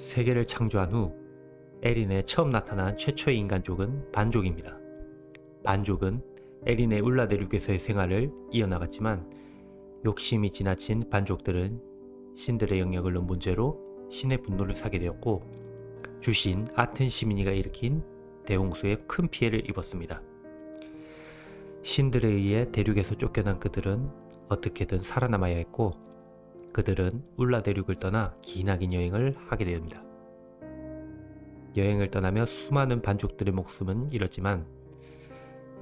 세계를 창조한 후 에린에 처음 나타난 최초의 인간족은 반족입니다. 반족은 에린의 울라대륙에서의 생활을 이어나갔지만 욕심이 지나친 반족들은 신들의 영역을 넘본 죄로 신의 분노를 사게 되었고 주신 아텐 시민이가 일으킨 대홍수에 큰 피해를 입었습니다. 신들에 의해 대륙에서 쫓겨난 그들은 어떻게든 살아남아야 했고 그들은 울라 대륙을 떠나 기나긴 여행을 하게 됩니다. 여행을 떠나며 수많은 반족들의 목숨은 잃었지만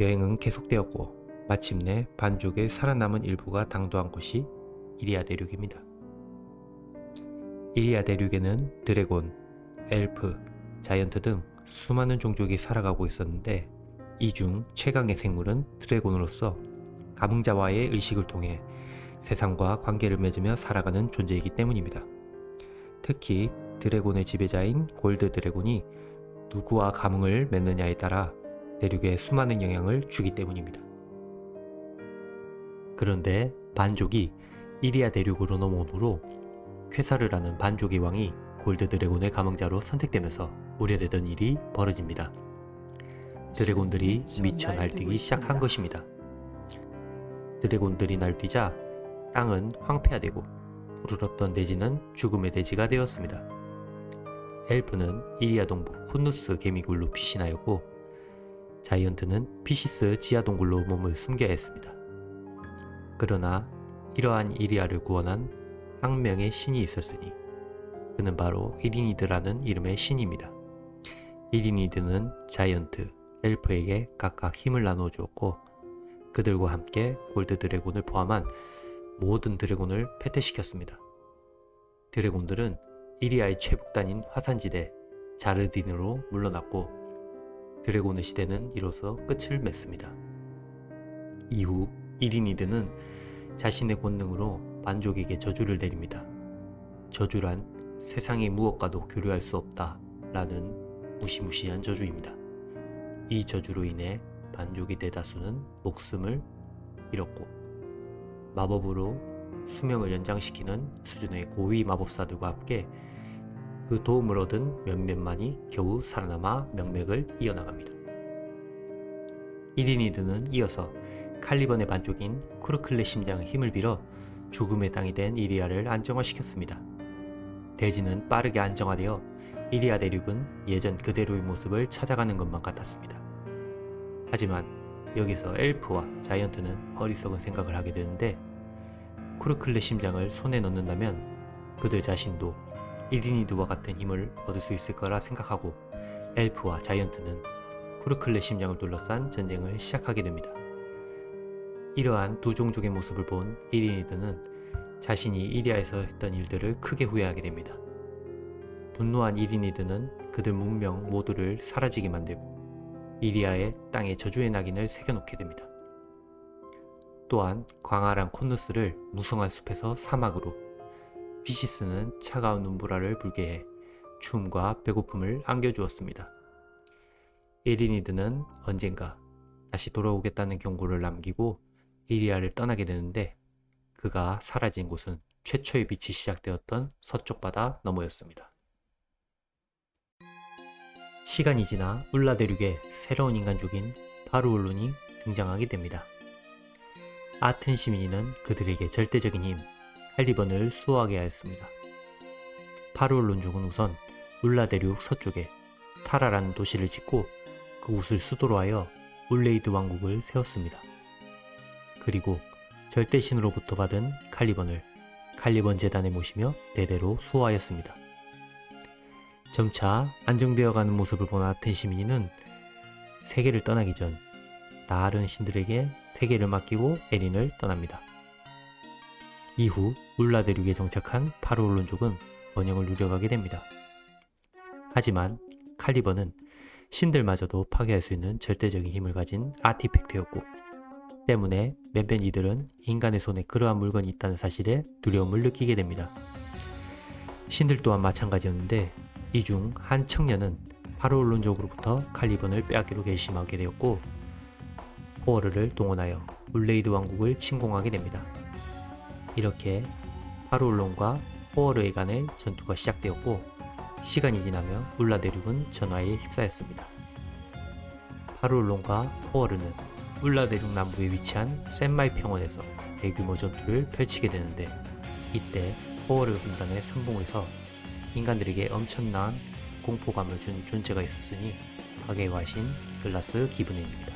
여행은 계속되었고 마침내 반족의 살아남은 일부가 당도한 곳이 이리아 대륙입니다. 이리아 대륙에는 드래곤, 엘프, 자이언트 등 수많은 종족이 살아가고 있었는데 이 중 최강의 생물은 드래곤으로서 감흥자와의 의식을 통해 세상과 관계를 맺으며 살아가는 존재이기 때문입니다. 특히 드래곤의 지배자인 골드 드래곤이 누구와 감흥을 맺느냐에 따라 대륙에 수많은 영향을 주기 때문입니다. 그런데 반족이 이리아 대륙으로 넘어온 후로 쾌사르라는 반족의 왕이 골드 드래곤의 감흥자로 선택되면서 우려되던 일이 벌어집니다. 드래곤들이 미쳐 날뛰기 시작한 것입니다. 드래곤들이 날뛰자 땅은 황폐화되고 푸르렀던 대지는 죽음의 대지가 되었습니다. 엘프는 이리아 동부 콘누스 개미굴로 피신하였고 자이언트는 피시스 지하 동굴로 몸을 숨겨야 했습니다. 그러나 이러한 이리아를 구원한 한 명의 신이 있었으니 그는 바로 이리니드라는 이름의 신입니다. 이리니드는 자이언트, 엘프에게 각각 힘을 나누어 주었고 그들과 함께 골드 드래곤을 포함한 모든 드래곤을 패퇴시켰습니다. 드래곤들은 이리아의 최북단인 화산지대 자르딘으로 물러났고 드래곤의 시대는 이로써 끝을 맺습니다. 이후 이리니드는 자신의 권능으로 반족에게 저주를 내립니다. 저주란 세상의 무엇과도 교류할 수 없다 라는 무시무시한 저주입니다. 이 저주로 인해 반족의 대다수는 목숨을 잃었고 마법으로 수명을 연장시키는 수준의 고위 마법사들과 함께 그 도움을 얻은 몇몇만이 겨우 살아남아 명맥을 이어나갑니다. 이리니드는 이어서 칼리번의 반쪽인 쿠르클레 심장의 힘을 빌어 죽음의 땅이 된 이리아를 안정화시켰습니다. 대지는 빠르게 안정화되어 이리아 대륙은 예전 그대로의 모습을 찾아가는 것만 같았습니다. 하지만 여기서 엘프와 자이언트는 어리석은 생각을 하게 되는데 쿠르클레 심장을 손에 넣는다면 그들 자신도 이리니드와 같은 힘을 얻을 수 있을 거라 생각하고 엘프와 자이언트는 쿠르클레 심장을 둘러싼 전쟁을 시작하게 됩니다. 이러한 두 종족의 모습을 본 이리니드는 자신이 이리아에서 했던 일들을 크게 후회하게 됩니다. 분노한 이리니드는 그들 문명 모두를 사라지게 만들고 이리아의 땅에 저주의 낙인을 새겨놓게 됩니다. 또한 광활한 콘누스를 무성한 숲에서 사막으로 비시스는 차가운 눈보라를 불게 해 추움과 배고픔을 안겨주었습니다. 에리니드는 언젠가 다시 돌아오겠다는 경고를 남기고 이리아를 떠나게 되는데 그가 사라진 곳은 최초의 빛이 시작되었던 서쪽 바다 너머였습니다. 시간이 지나 울라 대륙에 새로운 인간족인 파루올룬이 등장하게 됩니다. 아튼 시민이는 그들에게 절대적인 힘, 칼리번을 수호하게 하였습니다. 파루올룬족은 우선 울라 대륙 서쪽에 타라라는 도시를 짓고 그곳을 수도로 하여 울레이드 왕국을 세웠습니다. 그리고 절대신으로부터 받은 칼리번을 칼리번 재단에 모시며 대대로 수호하였습니다. 점차 안정되어가는 모습을 본 아텐 시민이는 세계를 떠나기 전 다른 신들에게 세계를 맡기고 에린을 떠납니다. 이후 울라 대륙에 정착한 파르올론족은 번영을 누려가게 됩니다. 하지만 칼리번은 신들마저도 파괴할 수 있는 절대적인 힘을 가진 아티팩트였고 때문에 몇몇 이들은 인간의 손에 그러한 물건이 있다는 사실에 두려움을 느끼게 됩니다. 신들 또한 마찬가지였는데 이 중 한 청년은 파르올론족으로부터 칼리번을 빼앗기로 결심하게 되었고 호어르를 동원하여 울레이드 왕국을 침공하게 됩니다. 이렇게 파르올론과 호어르에 간의 전투가 시작되었고 시간이 지나며 울라 대륙은 전화에 휩싸였습니다. 파룰론과 포어르는 울라 대륙 남부에 위치한 센마이 평원에서 대규모 전투를 펼치게 되는데 이때 포어르 군단의 선봉에서 인간들에게 엄청난 공포감을 준 존재가 있었으니 파괴의 화신 글라스 기브네입니다.